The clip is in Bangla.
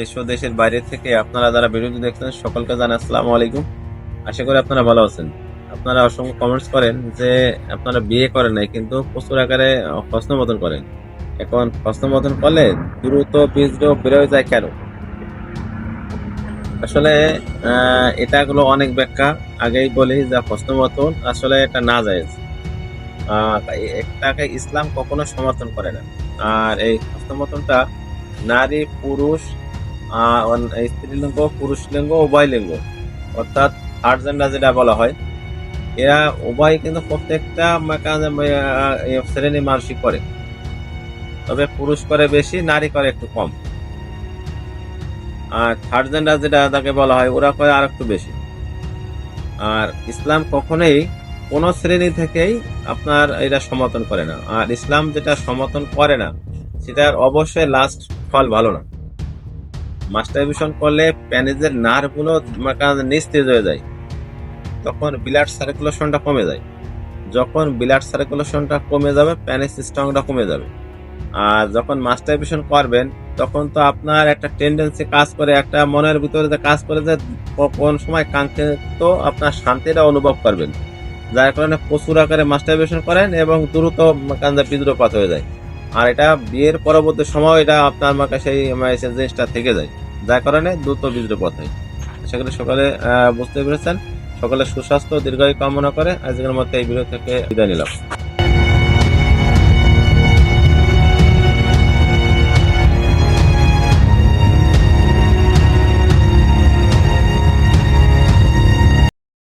দেশ ও দেশের বাইরে থেকে আপনারা যারা ভিডিওটি দেখছেন, সকলকে জানাই আসসালামু আলাইকুম। আশা করি আপনারা ভালো আছেন। আপনারা অসংখ্য কমেন্টস করেন যে আপনারা বিয়ে করেন নাই, কিন্তু প্রচুর আকারে হস্তমতন করেন। এখন হস্তমতন করলে দ্রুত বীজ বের হয়ে যায় কেন? আসলে এটা গুলো অনেক ব্যাখ্যা। আগেই বলি যে হস্তমতন আসলে এটা না যায়। এটাকে ইসলাম কখনো সমর্থন করে না। আর এই হস্তমতনটা নারী, পুরুষ স্ত্রীলিঙ্গ পুরুষ লিঙ্গ, উভয় লিঙ্গ। অর্থাৎ থার্ড জেন্ডার যেটা বলা হয়, এরা উভয় কিন্তু প্রত্যেকটা শ্রেণি মানুষই করে। তবে পুরুষ করে বেশি, নারী করে একটু কম। আর থার্ড জেন্ডার যেটা তাকে বলা হয়, ওরা করে আর একটু বেশি। আর ইসলাম কখনোই কোন শ্রেণি থেকেই আপনার এটা সমর্থন করে না। আর ইসলাম যেটা সমর্থন করে না, সেটার অবশ্যই লাস্ট ফল ভালো না। মাস্টারবিশন করলে প্যানেজের নার্ভগুলো নিস্তেজ হয়ে যায়। তখন ব্লাড সার্কুলেশনটা কমে যায়। যখন ব্লাড সার্কুলেশনটা কমে যাবে প্যানেজ সিস্টেমটা কমে যাবে। আর যখন মাস্টারবিশন করবেন, তখন তো আপনার একটা টেন্ডেন্সি কাজ করে, একটা মনের ভিতরে যে কাজ করে যে কোন সময় কাঙ্ক্ষিত আপনার শান্তিটা অনুভব করবেন। যার কারণে প্রচুর আকারে মাস্টারবেশন করেন এবং দ্রুত কান্দা বিদ্রুপাত হয়ে যায়। আর এটা বিয়ের পরবর্তী সময় এটা আপনার মানে সেই জিনিসটা থেকে যায়। যার কারণে দ্রুত বিদ্রুপাত হয় আশা করি সকালে বুঝতে পেরেছেন। সকলে সুস্বাস্থ্য, দীর্ঘায়ু কামনা করে আজকের মধ্যে এই বিরোধ থেকে বিদায় নিলাম।